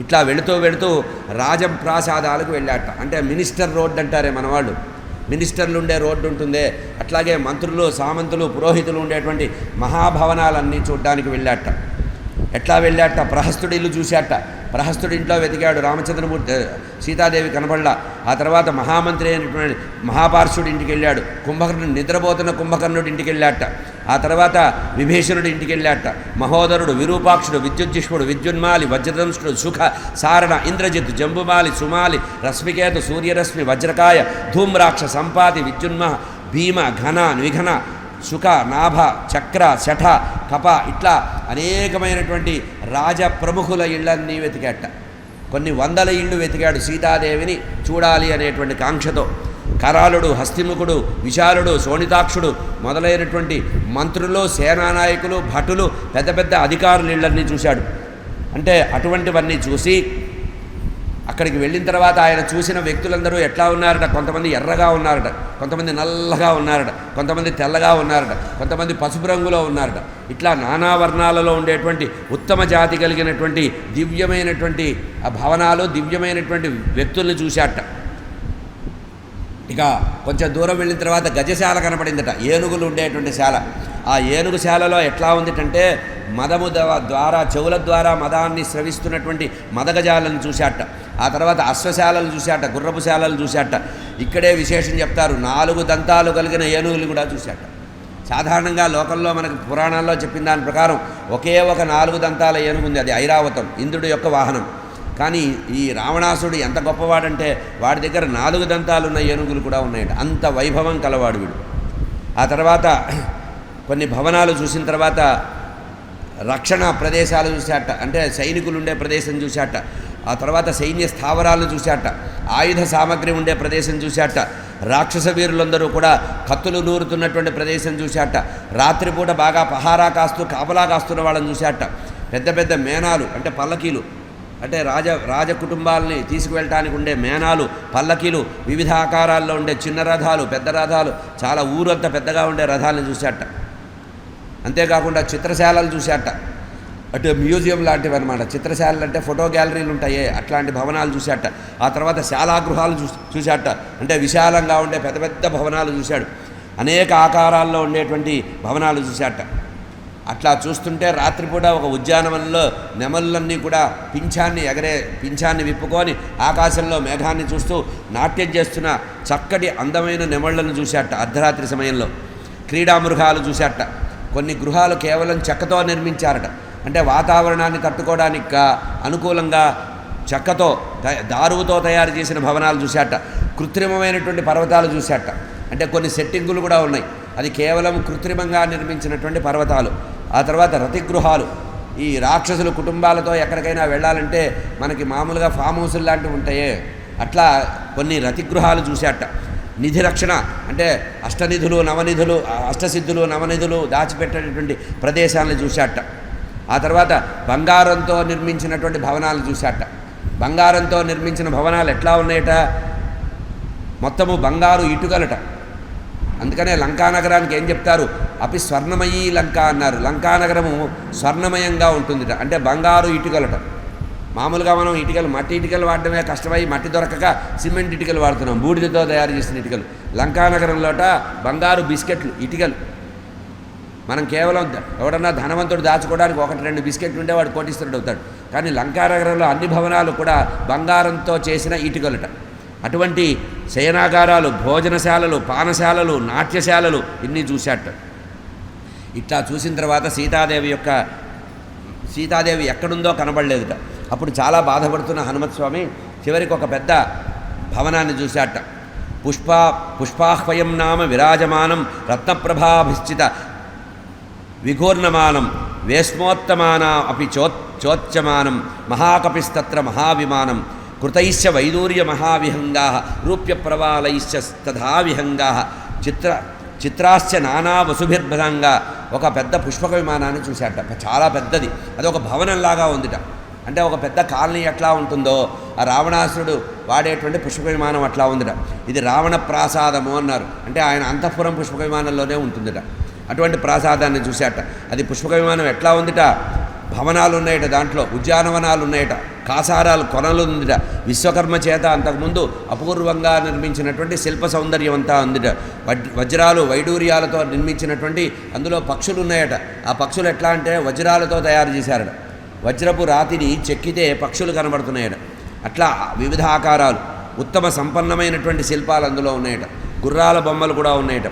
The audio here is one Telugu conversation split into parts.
ఇట్లా వెళుతూ వెళుతూ రాజప్రాసాదాలకు వెళ్ళాట. అంటే మినిస్టర్ రోడ్డు అంటారే మన వాళ్ళు మినిస్టర్లు ఉండే రోడ్డు ఉంటుందే అట్లాగే మంత్రులు సామంతులు పురోహితులు ఉండేటువంటి మహాభవనాలన్నీ చూడ్డానికి వెళ్ళాట. ఎట్లా వెళ్ళాట? ప్రహస్తుడి ఇల్లు చూశాట. ప్రహస్తుడి ఇంట్లో వెతికాడు రామచంద్రమూర్తి సీతాదేవి కనపడలా. ఆ తర్వాత మహామంత్రి అయినటువంటి మహాపార్షుడి ఇంటికి వెళ్ళాడు కుంభకర్ణుడు నిద్రపోతున్న కుంభకర్ణుడి ఇంటికి వెళ్ళాట ఆ తర్వాత విభీషణుడి ఇంటికి వెళ్ళాట మహోదరుడు విరూపాక్షుడు విద్యుజ్జిష్ముడు విద్యున్మాలి వజ్రదంశుడు సుఖ సారణ ఇంద్రజిత్ జంబుమాలి సుమాలి రశ్మికేతు సూర్యరశ్మి వజ్రకాయ ధూమ్రాక్ష సంపాతి విద్యున్మ భీమ ఘన నిఘన సుఖ నాభ చక్ర శఠ కప ఇట్లా అనేకమైనటువంటి రాజ ప్రముఖుల ఇళ్ళన్నీ వెతికాట. కొన్ని వందల ఇళ్ళు వెతికాడు సీతాదేవిని చూడాలి అనేటువంటి కాంక్షతో. కరాళుడు హస్తిముఖుడు విశాలుడు శోణితాక్షుడు మొదలైనటువంటి మంత్రులు సేనానాయకులు భటులు పెద్ద పెద్ద అధికారుల ఇళ్ళన్నీ చూశాడు. అంటే అటువంటివన్నీ చూసి అక్కడికి వెళ్ళిన తర్వాత ఆయన చూసిన వ్యక్తులందరూ ఎట్లా ఉన్నారట? కొంతమంది ఎర్రగా ఉన్నారట. కొంతమంది నల్లగా ఉన్నారట. కొంతమంది తెల్లగా ఉన్నారట. కొంతమంది పసుపు రంగులో ఉన్నారట. ఇట్లా నానా వర్ణాలలో ఉండేటువంటి ఉత్తమ జాతి కలిగినటువంటి దివ్యమైనటువంటి ఆ భవనాలు దివ్యమైనటువంటి వ్యక్తుల్ని చూశాట ఇక కొంచెం దూరం వెళ్ళిన తర్వాత గజశాల కనపడిందట. ఏనుగులు ఉండేటువంటి శాల. ఆ ఏనుగు శాలలో ఎట్లా ఉందిటంటే మదము ద- ద్వారా చెవుల ద్వారా మదాన్ని స్రవిస్తున్నటువంటి మదగజాలను చూశాట ఆ తర్వాత అశ్వశాలలు చూశాట గుర్రపు శాలలు చూశాట ఇక్కడే విశేషం చెప్తారు నాలుగు దంతాలు కలిగిన ఏనుగులు కూడా చూశాట సాధారణంగా లోకంలో మనకు పురాణాల్లో చెప్పిన దాని ప్రకారం ఒకే ఒక నాలుగు దంతాల ఏనుగు ఉంది అది ఐరావతం ఇంద్రుడి యొక్క వాహనం. కానీ ఈ రావణాసుడు ఎంత గొప్పవాడంటే వాడి దగ్గర నాలుగు దంతాలున్న ఏనుగులు కూడా ఉన్నాయట. అంత వైభవం కలవాడు వీడు. ఆ తర్వాత కొన్ని భవనాలు చూసిన తర్వాత రక్షణ ప్రదేశాలు చూశాట. అంటే సైనికులు ఉండే ప్రదేశం చూశాట. ఆ తర్వాత సైన్య స్థావరాలు చూశాట. ఆయుధ సామగ్రి ఉండే ప్రదేశం చూశాట. రాక్షస వీరులందరూ కూడా కత్తులు నూరుతున్నటువంటి ప్రదేశం చూశాట. రాత్రిపూట బాగా పహారా కాస్తూ కాపలా కాస్తున్న వాళ్ళని చూశాట. పెద్ద పెద్ద మేనాలు అంటే పల్లకీలు అంటే రాజ రాజ కుటుంబాలని తీసుకువెళ్ళటానికి ఉండే మేనాలు పల్లకీలు వివిధ ఆకారాల్లో ఉండే చిన్న రథాలు పెద్ద రథాలు చాలా ఊరంతా పెద్దగా ఉండే రథాలను చూశాట అంతేకాకుండా చిత్రశాలలు చూశాట అంటే మ్యూజియం లాంటివి అనమాట చిత్రశాలలు అంటే ఫోటో గ్యాలరీలు ఉంటాయే అట్లాంటి భవనాలు చూశాట ఆ తర్వాత శాలాగృహాలు చూ చూశాట అంటే విశాలంగా ఉండే పెద్ద పెద్ద భవనాలు చూశాడు. అనేక ఆకారాల్లో ఉండేటువంటి భవనాలు చూశాట అట్లా చూస్తుంటే రాత్రిపూట ఒక ఉద్యానవనంలో నెమళ్ళన్నీ కూడా పింఛాన్ని ఎగరే పింఛాన్ని విప్పుకొని ఆకాశంలో మేఘాన్ని చూస్తూ నాట్యం చేస్తున్న చక్కటి అందమైన నెమళ్ళను చూశాట అర్ధరాత్రి సమయంలో. క్రీడామృగాలు చూశాట కొన్ని గృహాలు కేవలం చెక్కతో నిర్మించారట. అంటే వాతావరణాన్ని తట్టుకోవడానికి అనుకూలంగా చెక్కతో దారువుతో తయారు చేసిన భవనాలు చూశాట కృత్రిమమైనటువంటి పర్వతాలు చూశాట అంటే కొన్ని సెట్టింగులు కూడా ఉన్నాయి. అది కేవలం కృత్రిమంగా నిర్మించినటువంటి పర్వతాలు. ఆ తర్వాత రతిగృహాలు. ఈ రాక్షసుల కుటుంబాలతో ఎక్కడికైనా వెళ్ళాలంటే మనకి మామూలుగా ఫామ్ హౌసులు లాంటివి ఉంటాయే. అట్లా కొన్ని రతిగృహాలు చూశాట. నిధి రక్షణ అంటే అష్టనిధులు నవనిధులు అష్టసిద్ధులు నవనిధులు దాచిపెట్టేటటువంటి ప్రదేశాలను చూశాట. ఆ తర్వాత బంగారంతో నిర్మించినటువంటి భవనాలు చూశాట. బంగారంతో నిర్మించిన భవనాలు ఎట్లా ఉన్నాయట? మొత్తము బంగారు ఇటుకలట. అందుకనే లంకానగరానికి ఏం చెప్తారు? అపి స్వర్ణమయీ లంక అన్నారు. లంకానగరము స్వర్ణమయంగా ఉంటుందిట. అంటే బంగారు ఇటుకలట. మామూలుగా మనం ఇటుకలు మట్టి ఇటుకలు వాడడమే కష్టమై మట్టి దొరకక సిమెంట్ ఇటుకలు వాడుతున్నాం. బూడిదతో తయారు చేసిన ఇటుకలు. లంకానగరంలోట బంగారు బిస్కెట్లు ఇటుకలు. మనం కేవలం ఎవడన్నా ధనవంతుడు దాచుకోవడానికి ఒకటి రెండు బిస్కెట్లు ఉంటే వాడు కోటీశ్వరుడు అవుతాడు. కానీ లంకానగరంలో అన్ని భవనాలు కూడా బంగారంతో చేసిన ఇటుకలట. అటువంటి శయనాగారాలు భోజనశాలలు పానశాలలు నాట్యశాలలు ఇన్ని చూశాట. ఇట్లా చూసిన తర్వాత సీతాదేవి యొక్క సీతాదేవి ఎక్కడుందో కనబడలేదుట. అప్పుడు చాలా బాధపడుతున్న హనుమత్స్వామి చివరికి ఒక పెద్ద భవనాన్ని చూశాట. పుష్ప పుష్పాహ్వయం నామ విరాజమానం రత్నప్రభాభిశ్చిత విఘూర్ణమానం వేష్మోత్తమానా అపి చో చోచ్యమానం మహాకపిస్తత్ర మహావిమానం కృతైశ్చ వైదూర్య మహావిహంగా రూప్య ప్రవాలైశ్చ తథా విహంగా చిత్ర చిత్రాశ్చ నానా వసుభిర్భరంగా ఒక పెద్ద పుష్పక విమానాన్ని చూశాట చాలా పెద్దది. అది ఒక భవనంలాగా ఉందిట. అంటే ఒక పెద్ద కాలనీ ఎట్లా ఉంటుందో ఆ రావణాసురుడు వాడేటువంటి పుష్పక విమానం అట్లా ఉందిట. ఇది రావణ ప్రాసాదము అన్నారు. అంటే ఆయన అంతఃపురం పుష్పక విమానంలోనే ఉంటుందిట. అటువంటి ప్రాసాదాన్ని చూశాట అది పుష్పక విమానం ఎట్లా ఉందిట? భవనాలు ఉన్నాయట దాంట్లో. ఉద్యానవనాలు ఉన్నాయట కాసారాలు కొనలు ఉందిట విశ్వకర్మ చేత అంతకుముందు అపూర్వంగా నిర్మించినటువంటి శిల్ప సౌందర్యం అంతా ఉందిట. వజ్రాలు వైడూర్యాలతో నిర్మించినటువంటి అందులో పక్షులు ఉన్నాయట ఆ పక్షులు ఎట్లా అంటే వజ్రాలతో తయారు చేశారట. వజ్రపు రాతిని చెక్కితే పక్షులు కనబడుతున్నాయట. అట్లా వివిధ ఆకారాలు ఉత్తమ సంపన్నమైనటువంటి శిల్పాలు అందులో ఉన్నాయట. గుర్రాల బొమ్మలు కూడా ఉన్నాయట.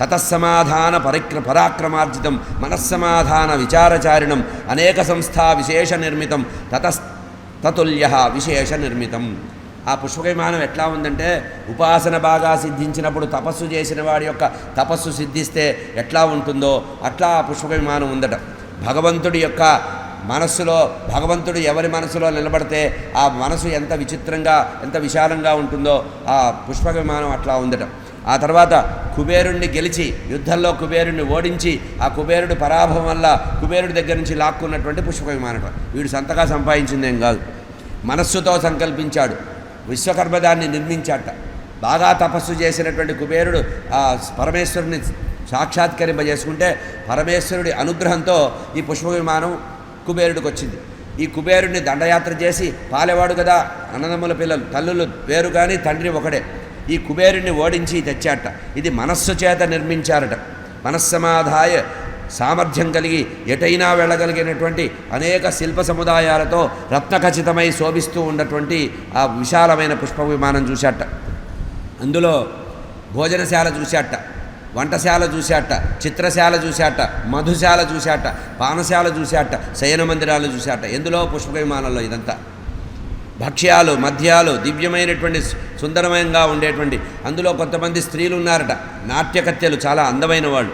తతస్సమాధాన పరిక్ర పరాక్రమార్జితం మనస్సమాధాన విచారచారిణం అనేక సంస్థా విశేష నిర్మితం తతస్ తతుల్య విశేష నిర్మితం. ఆ పుష్పక విమానం ఎట్లా ఉందంటే ఉపాసన బాగా సిద్ధించినప్పుడు తపస్సు చేసిన వాడి యొక్క తపస్సు సిద్ధిస్తే ఎట్లా ఉంటుందో అట్లా ఆ పుష్పవిమానం ఉందట. భగవంతుడి యొక్క మనస్సులో భగవంతుడు ఎవరి మనసులో నిలబడితే ఆ మనసు ఎంత విచిత్రంగా ఎంత విశాలంగా ఉంటుందో ఆ పుష్పక విమానం అట్లా ఉందట. ఆ తర్వాత కుబేరుణ్ణి గెలిచి యుద్ధంలో కుబేరుణ్ణి ఓడించి ఆ కుబేరుడు పరాభవం వల్ల కుబేరుడి దగ్గర నుంచి లాక్కున్నటువంటి పుష్పక విమానం వీడు సంతగా సంపాదించిందేం కాదు. మనస్సుతో సంకల్పించాడు. విశ్వకర్మ దాన్ని నిర్మించాట. బాగా తపస్సు చేసినటువంటి కుబేరుడు ఆ పరమేశ్వరుని సాక్షాత్కరింపజేసుకుంటే పరమేశ్వరుడి అనుగ్రహంతో ఈ పుష్ప విమానం కుబేరుడికి వచ్చింది. ఈ కుబేరుడిని దండయాత్ర చేసి పాలేవాడు కదా అన్నదమ్ముల పిల్లలు తల్లులు వేరు కానీ తండ్రి ఒకడే. ఈ కుబేరుని ఓడించి తెచ్చాట. ఇది మనస్సు చేత నిర్మించారట. మనస్సమాధాయ సామర్థ్యం కలిగి ఎటైనా వెళ్ళగలిగినటువంటి అనేక శిల్ప సముదాయాలతో రత్నఖచితమై శోభిస్తూ ఉన్నటువంటి ఆ విశాలమైన పుష్ప విమానం చూశాట. అందులో భోజనశాల చూశాట. వంటశాల చూశాట. చిత్రశాల చూశాట. మధుశాల చూశాట. పానశాల చూశాట. శయన మందిరాలు చూశాట. ఎందులో పుష్ప విమానంలో ఇదంతా? భక్ష్యాలు మద్యాలు దివ్యమైనటువంటి సుందరమయంగా ఉండేటువంటి అందులో కొంతమంది స్త్రీలు ఉన్నారట నాట్యకత్యలు చాలా అందమైన వాళ్ళు.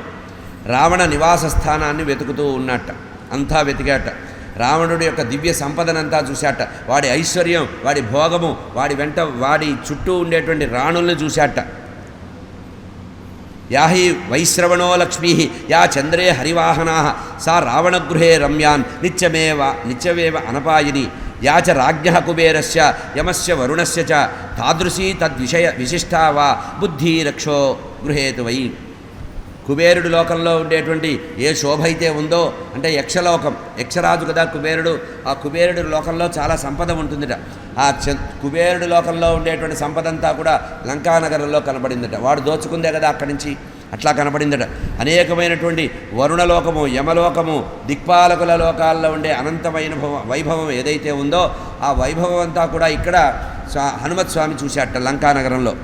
రావణ నివాస స్థానాన్ని వెతుకుతూ ఉన్నట్ట. అంతా వెతికాట. రావణుడి యొక్క దివ్య సంపదనంతా చూశాట. వాడి ఐశ్వర్యం వాడి భోగము వాడి వెంట వాడి చుట్టూ ఉండేటువంటి రాణుల్ని చూశాట. యా హి వైశ్రవణో లక్ష్మీ యా చంద్రే హరివాహనా సా రావణగృహే రమ్యాన్ నిత్యమేవ నిత్యమేవ అనపాయిని యా చ రాజ్ఞ కుబేరస్య యమస్య వరుణస్య చ తాదృశీ తద్విషయ విశిష్టా వా బుద్ధి రక్షో గృహేతువై కుబేరుడు లోకంలో ఉండేటువంటి ఏ శోభ అయితే ఉందో అంటే యక్షలోకం యక్షరాజు కదా కుబేరుడు ఆ కుబేరుడు లోకంలో చాలా సంపద ఉంటుందిట. ఆ చ కుబేరుడు లోకంలో ఉండేటువంటి సంపద అంతా కూడా లంకానగరంలో కనబడిందట. వాడు దోచుకుందే కదా అక్కడి నుంచి. అట్లా కనబడిందట. అనేకమైనటువంటి వరుణలోకము యమలోకము దిక్పాలకుల లోకాల్లో ఉండే అనంతమైన భవ- వైభవం ఏదైతే ఉందో ఆ వైభవం అంతా కూడా ఇక్కడ స్వా- హనుమత్ స్వామి చూశాట లంకానగరంలో